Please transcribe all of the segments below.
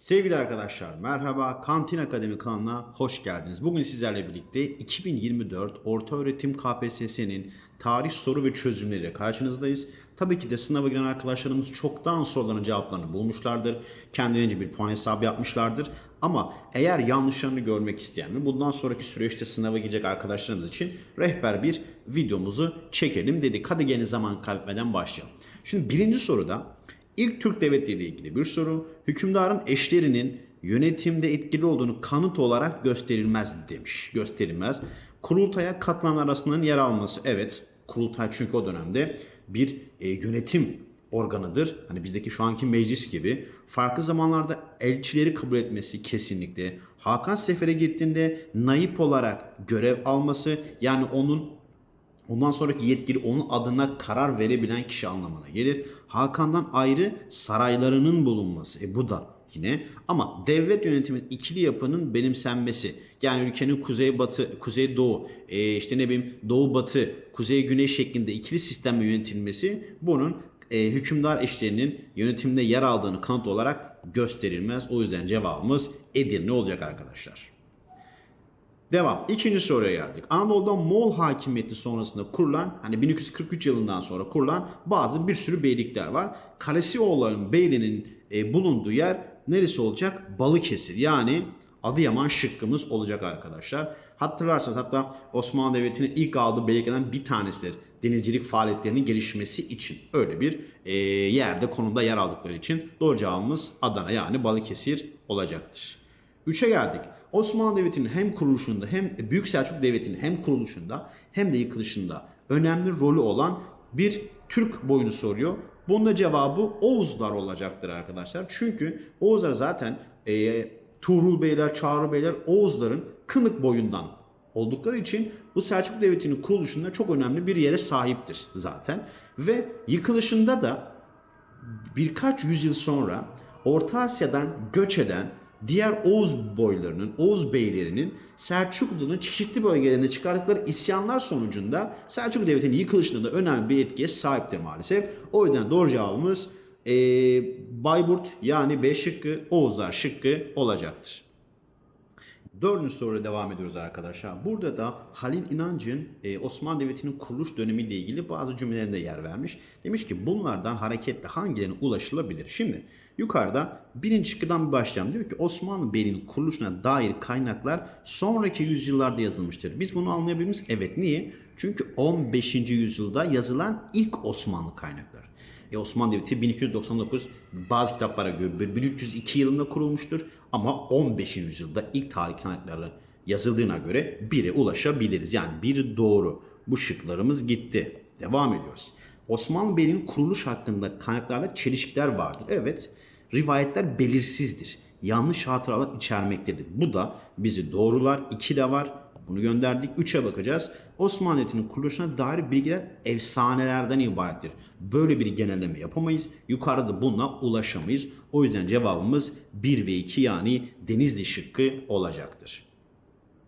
Sevgili arkadaşlar merhaba Kantin Akademi kanalına hoş geldiniz. Bugün sizlerle birlikte 2024 Ortaöğretim KPSS'nin tarih soru ve çözümleriyle karşınızdayız. Tabii ki de sınava giren arkadaşlarımız çoktan soruların cevaplarını bulmuşlardır. Kendilerince bir puan hesabı yapmışlardır. Ama eğer yanlışlarını görmek isteyen ve bundan sonraki süreçte sınava girecek arkadaşlarımız için rehber bir videomuzu çekelim dedik. Hadi gelin zaman kaybetmeden başlayalım. Şimdi birinci soruda İlk Türk devleti ile ilgili bir soru. Hükümdarın eşlerinin yönetimde etkili olduğunu kanıt olarak gösterilmez demiş. Gösterilmez. Kurultaya katılan arasından yer alması. Evet. Kurultay çünkü o dönemde bir e, yönetim organıdır. Hani bizdeki şu anki meclis gibi. Farklı zamanlarda elçileri kabul etmesi kesinlikle. Hakan Sefer'e gittiğinde naip olarak görev alması yani onun Ondan sonraki yetkili onun adına karar verebilen kişi anlamına gelir. Hakan'dan ayrı saraylarının bulunması. E bu da yine ama devlet yönetiminin ikili yapının benimsenmesi. Yani ülkenin kuzey batı, kuzey doğu, e, işte ne bileyim doğu batı, kuzey güney şeklinde ikili sistemle yönetilmesi bunun e, hükümdar eşlerinin yönetimde yer aldığını kanıt olarak gösterilmez. O yüzden cevabımız Edirne olacak arkadaşlar. Devam. İkinci soruya geldik. Anadolu'da Moğol hakimiyeti sonrasında kurulan, hani 1243 yılından sonra kurulan bazı bir sürü beylikler var. Kalesioğulların beylinin e, bulunduğu yer neresi olacak? Balıkesir. Yani Adıyaman şıkkımız olacak arkadaşlar. Hatırlarsanız hatta Osmanlı Devleti'nin ilk aldığı beyliklerden bir tanesidir. Denizcilik faaliyetlerinin gelişmesi için öyle bir e, yerde konumda yer aldıkları için doğru cevabımız Adana yani Balıkesir olacaktır. 3'e geldik. Osmanlı Devleti'nin hem kuruluşunda hem Büyük Selçuk Devleti'nin hem kuruluşunda hem de yıkılışında önemli rolü olan bir Türk boyunu soruyor. Bunda cevabı Oğuzlar olacaktır arkadaşlar. Çünkü Oğuzlar zaten e, Tuğrul Beyler, Çağrı Beyler Oğuzların kınık boyundan oldukları için bu Selçuk Devleti'nin kuruluşunda çok önemli bir yere sahiptir zaten. Ve yıkılışında da birkaç yüzyıl sonra Orta Asya'dan göç eden diğer Oğuz boylarının, Oğuz beylerinin Selçuklu'nun çeşitli bölgelerinde çıkardıkları isyanlar sonucunda Selçuklu Devleti'nin yıkılışında da önemli bir etkiye sahipti maalesef. O yüzden doğru cevabımız ee, Bayburt yani B şıkkı, Oğuzlar şıkkı olacaktır. Dördüncü soruya devam ediyoruz arkadaşlar. Burada da Halil İnancı'nın e, Osmanlı Devleti'nin kuruluş dönemiyle ilgili bazı cümlelerinde yer vermiş. Demiş ki bunlardan hareketle hangilerine ulaşılabilir? Şimdi yukarıda birinci şıkkıdan başlayalım. Diyor ki Osmanlı Beyliği'nin kuruluşuna dair kaynaklar sonraki yüzyıllarda yazılmıştır. Biz bunu anlayabilir miyiz? Evet. Niye? Çünkü 15. yüzyılda yazılan ilk Osmanlı kaynaklar. E, Osmanlı Devleti 1299 bazı kitaplara göre 1302 yılında kurulmuştur ama 15. yüzyılda ilk tarih kaynakları yazıldığına göre 1'e ulaşabiliriz. Yani bir doğru. Bu şıklarımız gitti. Devam ediyoruz. Osmanlı Beyliği'nin kuruluş hakkında kaynaklarda çelişkiler vardır. Evet, rivayetler belirsizdir. Yanlış hatıralar içermektedir. Bu da bizi doğrular. 2 de var. Bunu gönderdik. 3'e bakacağız. Osmanlı kuruluşuna dair bilgiler efsanelerden ibarettir. Böyle bir genelleme yapamayız. Yukarıda bununla ulaşamayız. O yüzden cevabımız 1 ve 2 yani Denizli şıkkı olacaktır.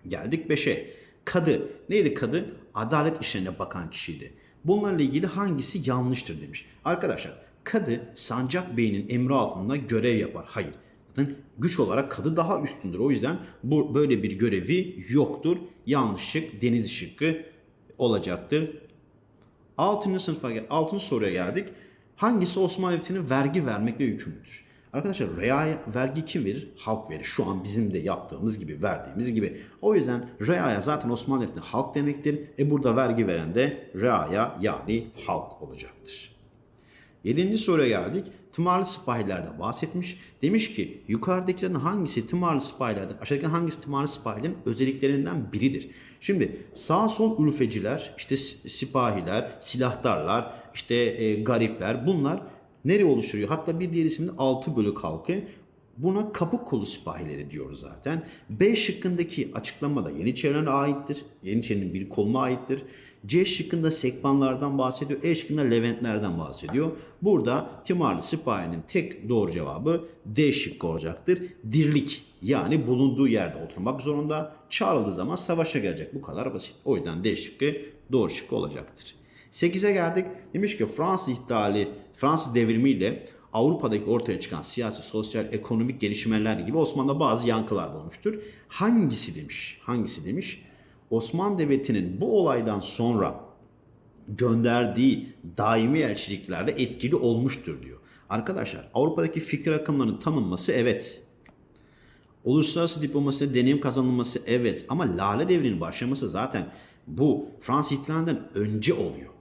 Geldik 5'e. Kadı. Neydi kadı? Adalet işlerine bakan kişiydi. Bunlarla ilgili hangisi yanlıştır demiş. Arkadaşlar kadı Sancak Bey'in emri altında görev yapar. Hayır. Zaten güç olarak kadı daha üstündür. O yüzden bu böyle bir görevi yoktur. Yanlış şık deniz şıkkı olacaktır. 6. sınıfa 6. soruya geldik. Hangisi Osmanlı Devleti'ne vergi vermekle yükümlüdür? Arkadaşlar reaya vergi kim verir? Halk verir. Şu an bizim de yaptığımız gibi, verdiğimiz gibi. O yüzden reaya zaten Osmanlı Devleti'ne halk demektir. E burada vergi veren de reaya yani halk olacaktır. Yedinci soruya geldik. Tımarlı sipahilerden bahsetmiş. Demiş ki yukarıdakilerin hangisi tımarlı sipahilerden, aşağıdaki hangisi tımarlı sipahilerin özelliklerinden biridir? Şimdi sağ sol ülfeciler, işte sipahiler, silahdarlar, işte e, garipler bunlar nereye oluşturuyor? Hatta bir diğer isimde altı bölük halkı. Buna kapı kolu sipahileri diyoruz zaten. B şıkkındaki açıklama da Yeniçerilerine aittir. Yeniçerinin bir koluna aittir. C şıkkında sekbanlardan bahsediyor. E şıkkında Leventlerden bahsediyor. Burada Timarlı sipahinin tek doğru cevabı D şıkkı olacaktır. Dirlik yani bulunduğu yerde oturmak zorunda. Çağrıldığı zaman savaşa gelecek. Bu kadar basit. O yüzden D şıkkı doğru şıkkı olacaktır. 8'e geldik. Demiş ki Fransız ihtilali, Fransız devrimiyle Avrupa'daki ortaya çıkan siyasi, sosyal, ekonomik gelişmeler gibi Osmanlı'da bazı yankılar bulmuştur. Hangisi demiş? Hangisi demiş? Osmanlı Devleti'nin bu olaydan sonra gönderdiği daimi elçiliklerde etkili olmuştur diyor. Arkadaşlar Avrupa'daki fikir akımlarının tanınması evet. Uluslararası diplomaside deneyim kazanılması evet ama Lale Devri'nin başlaması zaten bu Fransız ihtilalinden önce oluyor.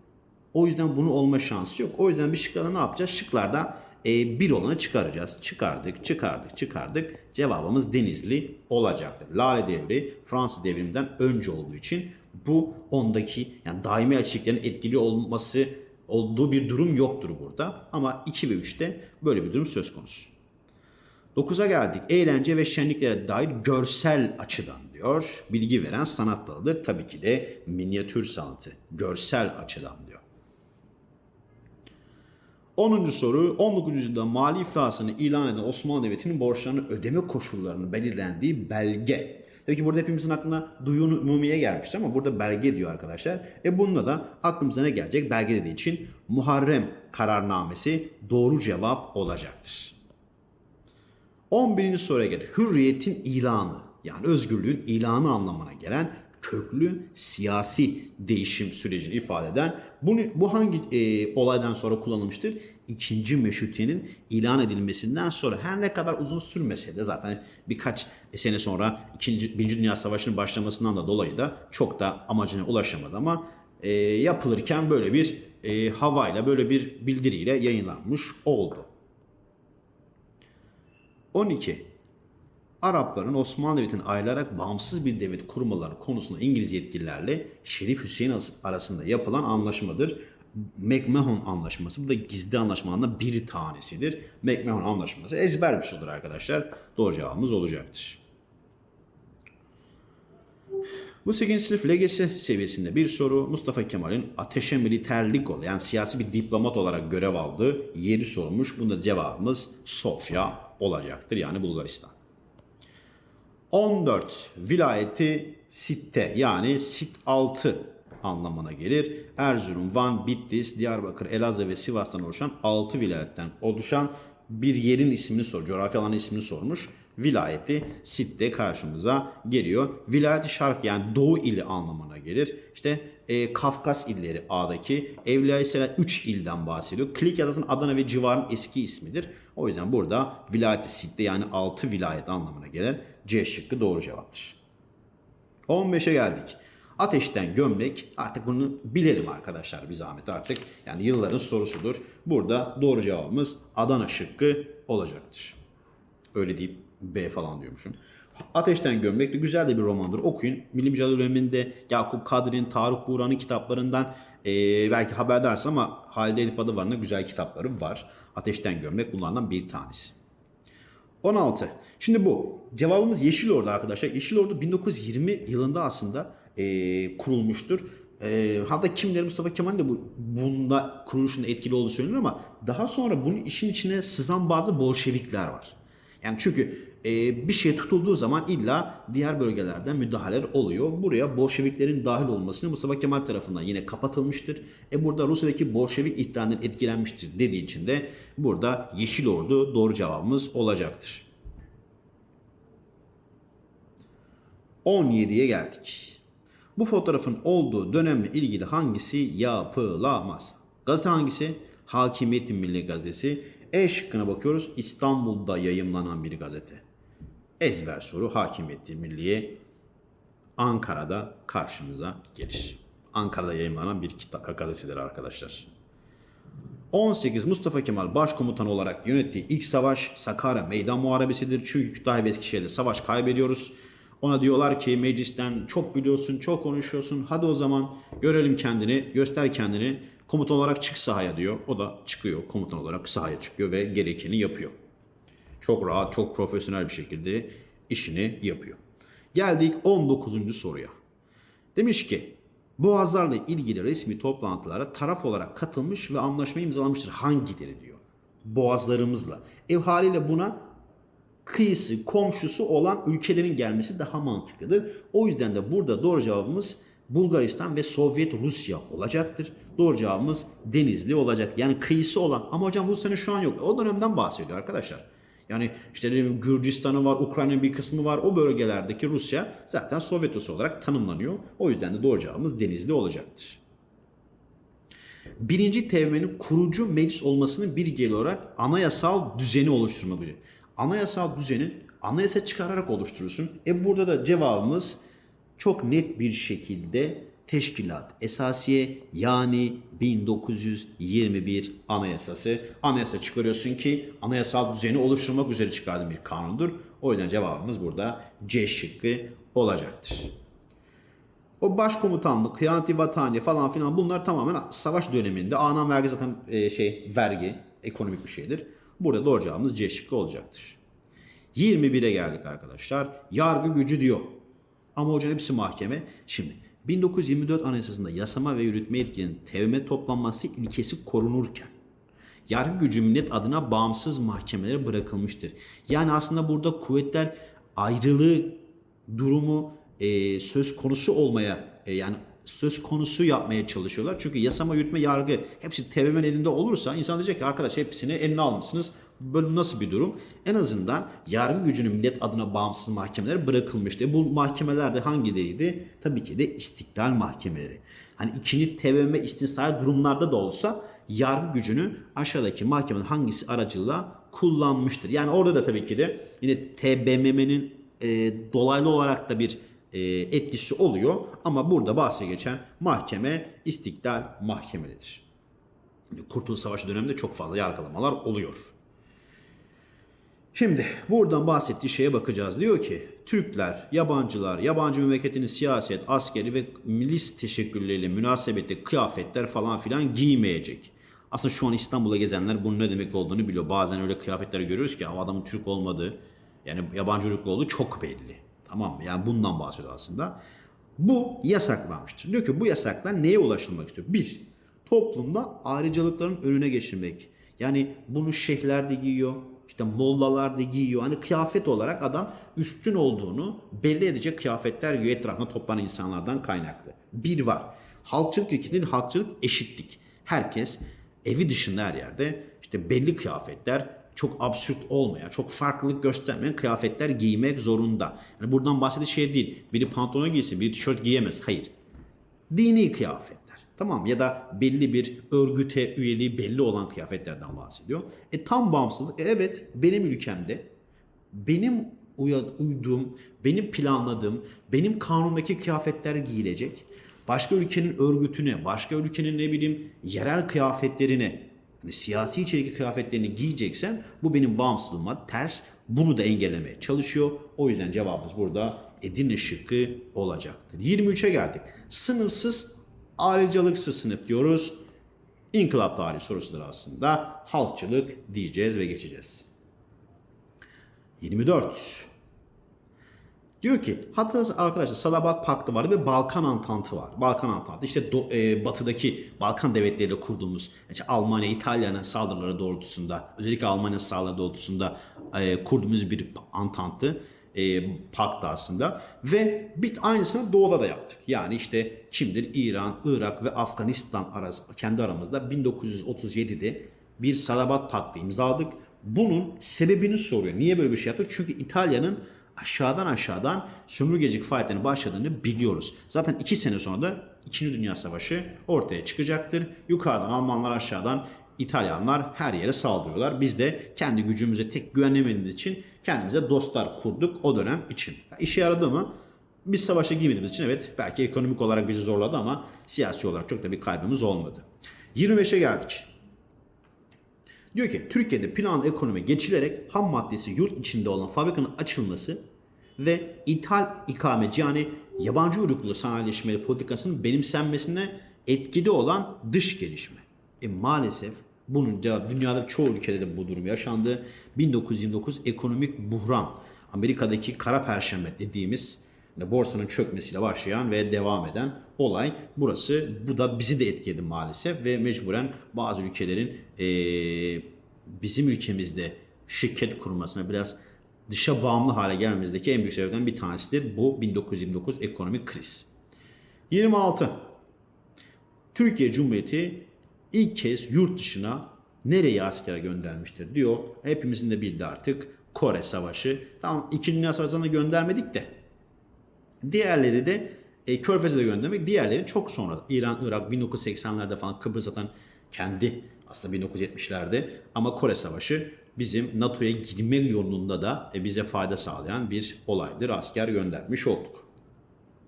O yüzden bunun olma şansı yok. O yüzden bir şıklarda ne yapacağız? Şıklarda e, bir olanı çıkaracağız. Çıkardık, çıkardık, çıkardık. Cevabımız Denizli olacaktır. Lale Devri Fransız devriminden önce olduğu için bu ondaki yani daimi elçiliklerin etkili olması olduğu bir durum yoktur burada. Ama 2 ve 3'te böyle bir durum söz konusu. 9'a geldik. Eğlence ve şenliklere dair görsel açıdan diyor. Bilgi veren sanat dalıdır. Tabii ki de minyatür sanatı. Görsel açıdan diyor. 10. soru 19. yüzyılda mali iflasını ilan eden Osmanlı Devleti'nin borçlarını ödeme koşullarının belirlendiği belge. Tabii ki burada hepimizin aklına duyun umumiye gelmişti ama burada belge diyor arkadaşlar. E bununla da aklımıza ne gelecek? Belge dediği için Muharrem kararnamesi doğru cevap olacaktır. 11. soruya geldik. Hürriyetin ilanı yani özgürlüğün ilanı anlamına gelen köklü siyasi değişim sürecini ifade eden bunu, bu hangi e, olaydan sonra kullanılmıştır? İkinci meşrutiyenin ilan edilmesinden sonra her ne kadar uzun sürmese de zaten birkaç sene sonra ikinci, Dünya Savaşı'nın başlamasından da dolayı da çok da amacına ulaşamadı ama e, yapılırken böyle bir e, havayla böyle bir bildiriyle yayınlanmış oldu. 12. Arapların Osmanlı Devleti'nin ayrılarak bağımsız bir devlet kurmaları konusunda İngiliz yetkililerle Şerif Hüseyin arasında yapılan anlaşmadır. McMahon Anlaşması. Bu da gizli anlaşmalarından bir tanesidir. McMahon Anlaşması ezber bir sorudur arkadaşlar. Doğru cevabımız olacaktır. Bu 8. sınıf LGS seviyesinde bir soru Mustafa Kemal'in ateşe militerlik olan yani siyasi bir diplomat olarak görev aldığı 7 sormuş. Bunda cevabımız Sofya olacaktır yani Bulgaristan. 14 vilayeti sitte yani sit 6 anlamına gelir. Erzurum, Van, Bitlis, Diyarbakır, Elazığ ve Sivas'tan oluşan 6 vilayetten oluşan bir yerin ismini sor, coğrafi alanın ismini sormuş. Vilayeti sitte karşımıza geliyor. Vilayeti şark yani doğu ili anlamına gelir. İşte e, Kafkas illeri A'daki Evliya Sela 3 ilden bahsediyor. Klikya zaten Adana ve civarın eski ismidir. O yüzden burada vilayeti sitte yani 6 vilayet anlamına gelen C şıkkı doğru cevaptır. 15'e geldik. Ateşten gömlek artık bunu bilelim arkadaşlar bir zahmet artık. Yani yılların sorusudur. Burada doğru cevabımız Adana şıkkı olacaktır. Öyle deyip B falan diyormuşum. Ateşten Gömlek de güzel de bir romandır. Okuyun. Milli Mücadele döneminde Yakup Kadri'nin, Tarık Buğra'nın kitaplarından e, belki haberdarsın ama Halide Edip Adıvar'ın güzel kitapları var. Ateşten Gömlek bunlardan bir tanesi. 16. Şimdi bu. Cevabımız Yeşil Ordu arkadaşlar. Yeşil Ordu 1920 yılında aslında e, kurulmuştur. E, hatta kimleri Mustafa Kemal de bu bunda kuruluşunda etkili olduğu söyleniyor ama daha sonra bunun işin içine sızan bazı Bolşevikler var. Yani çünkü e, bir şey tutulduğu zaman illa diğer bölgelerden müdahaleler oluyor. Buraya Bolşeviklerin dahil olmasını Mustafa Kemal tarafından yine kapatılmıştır. E burada Rusya'daki Bolşevik ihtilalinden etkilenmiştir dediği için de burada Yeşil Ordu doğru cevabımız olacaktır. 17'ye geldik. Bu fotoğrafın olduğu dönemle ilgili hangisi yapılamaz? Gazete hangisi? Hakimiyetin Milli Gazetesi. E şıkkına bakıyoruz. İstanbul'da yayımlanan bir gazete. Ezber soru Hakimiyeti Milliye Ankara'da karşımıza gelir. Ankara'da yayımlanan bir kitap gazetedir arkadaşlar. 18 Mustafa Kemal başkomutan olarak yönettiği ilk savaş Sakarya Meydan Muharebesi'dir. Çünkü Kütahya ve Eskişehir'de savaş kaybediyoruz. Ona diyorlar ki meclisten çok biliyorsun, çok konuşuyorsun. Hadi o zaman görelim kendini, göster kendini. Komutan olarak çık sahaya diyor. O da çıkıyor komutan olarak sahaya çıkıyor ve gerekeni yapıyor. Çok rahat, çok profesyonel bir şekilde işini yapıyor. Geldik 19. soruya. Demiş ki Boğazlarla ilgili resmi toplantılara taraf olarak katılmış ve anlaşma imzalamıştır. Hangileri diyor. Boğazlarımızla. Ev haliyle buna kıyısı, komşusu olan ülkelerin gelmesi daha mantıklıdır. O yüzden de burada doğru cevabımız Bulgaristan ve Sovyet Rusya olacaktır. Doğru cevabımız Denizli olacak. Yani kıyısı olan ama hocam Rusya'nın şu an yok. O dönemden bahsediyor arkadaşlar. Yani işte Gürcistan'ı var, Ukrayna'nın bir kısmı var. O bölgelerdeki Rusya zaten Sovyet olarak tanımlanıyor. O yüzden de doğru cevabımız Denizli olacaktır. Birinci TBMM'nin kurucu meclis olmasının bir gereği olarak anayasal düzeni oluşturmak üzere. Anayasal düzeni anayasa çıkararak oluşturursun. E burada da cevabımız çok net bir şekilde teşkilat esasiye yani 1921 anayasası. Anayasa çıkarıyorsun ki anayasal düzeni oluşturmak üzere çıkardığın bir kanundur. O yüzden cevabımız burada C şıkkı olacaktır. O başkomutanlık, kıyaneti vatani falan filan bunlar tamamen savaş döneminde. Anan vergi zaten e, şey vergi, ekonomik bir şeydir. Burada doğru cevabımız C şıkkı olacaktır. 21'e geldik arkadaşlar. Yargı gücü diyor. Ama hocam hepsi mahkeme. Şimdi 1924 Anayasası'nda yasama ve yürütme yetkinin TVM toplanması ilkesi korunurken yargı gücü millet adına bağımsız mahkemelere bırakılmıştır. Yani aslında burada kuvvetler ayrılığı durumu e, söz konusu olmaya e, yani söz konusu yapmaya çalışıyorlar. Çünkü yasama, yürütme, yargı hepsi TBMM'nin elinde olursa insan diyecek ki arkadaş hepsini eline almışsınız. Böyle nasıl bir durum? En azından yargı gücünün millet adına bağımsız mahkemelere bırakılmıştı. Bu mahkemeler de hangileriydi? Tabii ki de istiklal mahkemeleri. Hani ikinci TBMM istisnai durumlarda da olsa yargı gücünü aşağıdaki mahkemenin hangisi aracılığıyla kullanmıştır. Yani orada da tabii ki de yine TBMM'nin e, dolaylı olarak da bir e, etkisi oluyor. Ama burada bahse geçen mahkeme istiklal mahkemelidir. Kurtuluş Savaşı döneminde çok fazla yargılamalar oluyor. Şimdi buradan bahsettiği şeye bakacağız. Diyor ki Türkler, yabancılar, yabancı memleketin siyaset, askeri ve milis teşekkürleriyle münasebetli kıyafetler falan filan giymeyecek. Aslında şu an İstanbul'a gezenler bunun ne demek olduğunu biliyor. Bazen öyle kıyafetler görüyoruz ki adamın Türk olmadığı, yani yabancı uyruklu olduğu çok belli. Tamam mı? Yani bundan bahsediyor aslında. Bu yasaklanmıştır. Diyor ki bu yasaklar neye ulaşılmak istiyor? Bir, toplumda ayrıcalıkların önüne geçirmek. Yani bunu şeyhler de giyiyor, işte mollalar da giyiyor. Hani kıyafet olarak adam üstün olduğunu belli edecek kıyafetler giyiyor etrafında toplanan insanlardan kaynaklı. Bir var. Halkçılık ilkesi değil, halkçılık eşitlik. Herkes evi dışında her yerde işte belli kıyafetler çok absürt olmayan, çok farklılık göstermeyen kıyafetler giymek zorunda. Yani buradan bahsediği şey değil. Biri pantolon giysin, biri tişört giyemez. Hayır. Dini kıyafetler. Tamam ya da belli bir örgüte üyeliği belli olan kıyafetlerden bahsediyor. E tam bağımsızlık. E, evet benim ülkemde benim uyduğum, benim planladığım, benim kanundaki kıyafetler giyilecek. Başka ülkenin örgütüne, başka ülkenin ne bileyim yerel kıyafetlerine, hani siyasi içerikli kıyafetlerini giyeceksen bu benim bağımsızlığıma ters. Bunu da engellemeye çalışıyor. O yüzden cevabımız burada Edirne şıkkı olacaktır. 23'e geldik. Sınırsız ayrıcalıksız sınıf diyoruz. İnkılap tarihi sorusudur aslında. Halkçılık diyeceğiz ve geçeceğiz. 24. Diyor ki hatırlarsanız arkadaşlar Salabat Paktı var ve Balkan Antantı var. Balkan Antantı işte do- e, batıdaki Balkan devletleriyle kurduğumuz işte Almanya, İtalya'nın saldırıları doğrultusunda özellikle Almanya saldırıları doğrultusunda e, kurduğumuz bir antantı e, paktı aslında ve bir aynısını doğuda da yaptık. Yani işte kimdir? İran, Irak ve Afganistan arası kendi aramızda 1937'de bir Salabat Paktı imzaladık. Bunun sebebini soruyor. Niye böyle bir şey yaptık? Çünkü İtalya'nın aşağıdan aşağıdan sömürgecilik faaliyetlerine başladığını biliyoruz. Zaten iki sene sonra da İkinci Dünya Savaşı ortaya çıkacaktır. Yukarıdan Almanlar aşağıdan İtalyanlar her yere saldırıyorlar. Biz de kendi gücümüze tek güvenemediğimiz için kendimize dostlar kurduk o dönem için. İşe yaradı mı? Biz savaşa girmediğimiz için evet belki ekonomik olarak bizi zorladı ama siyasi olarak çok da bir kaybımız olmadı. 25'e geldik. Diyor ki Türkiye'de planlı ekonomi geçilerek ham maddesi yurt içinde olan fabrikanın açılması ve ithal ikameci yani yabancı uyruklu sanayileşme politikasının benimsenmesine etkili olan dış gelişme. E maalesef bunun cevabı dünyada çoğu ülkede de bu durum yaşandı. 1929 ekonomik buhran Amerika'daki kara perşembe dediğimiz yani borsanın çökmesiyle başlayan ve devam eden olay burası. Bu da bizi de etkiledi maalesef ve mecburen bazı ülkelerin eee, bizim ülkemizde şirket kurmasına biraz dışa bağımlı hale gelmemizdeki en büyük sebeplerden bir tanesidir bu 1929 ekonomik kriz. 26. Türkiye Cumhuriyeti ilk kez yurt dışına nereye asker göndermiştir diyor. Hepimizin de bildiği artık Kore Savaşı. Tamam 2. Dünya Savaşı'na göndermedik de. Diğerleri de e, Körfez'e de göndermek. Diğerleri çok sonra. İran, Irak 1980'lerde falan Kıbrıs zaten kendi aslında 1970'lerde ama Kore Savaşı bizim NATO'ya girme yolunda da e, bize fayda sağlayan bir olaydır. Asker göndermiş olduk.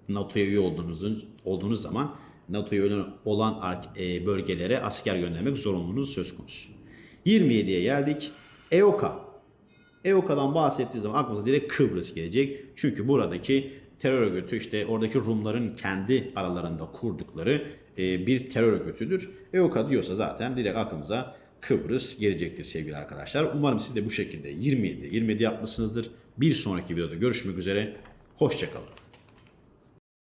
NATO'ya üye olduğunuz, olduğunuz zaman NATO'ya üye olan e, bölgelere asker göndermek zorunluluğunuz söz konusu. 27'ye geldik. EOKA. EOKA'dan bahsettiği zaman aklımıza direkt Kıbrıs gelecek. Çünkü buradaki terör örgütü işte oradaki Rumların kendi aralarında kurdukları e, bir terör örgütüdür. EOKA diyorsa zaten direkt aklımıza Kıbrıs gelecektir sevgili arkadaşlar. Umarım siz de bu şekilde 27 27 yapmışsınızdır. Bir sonraki videoda görüşmek üzere. Hoşçakalın.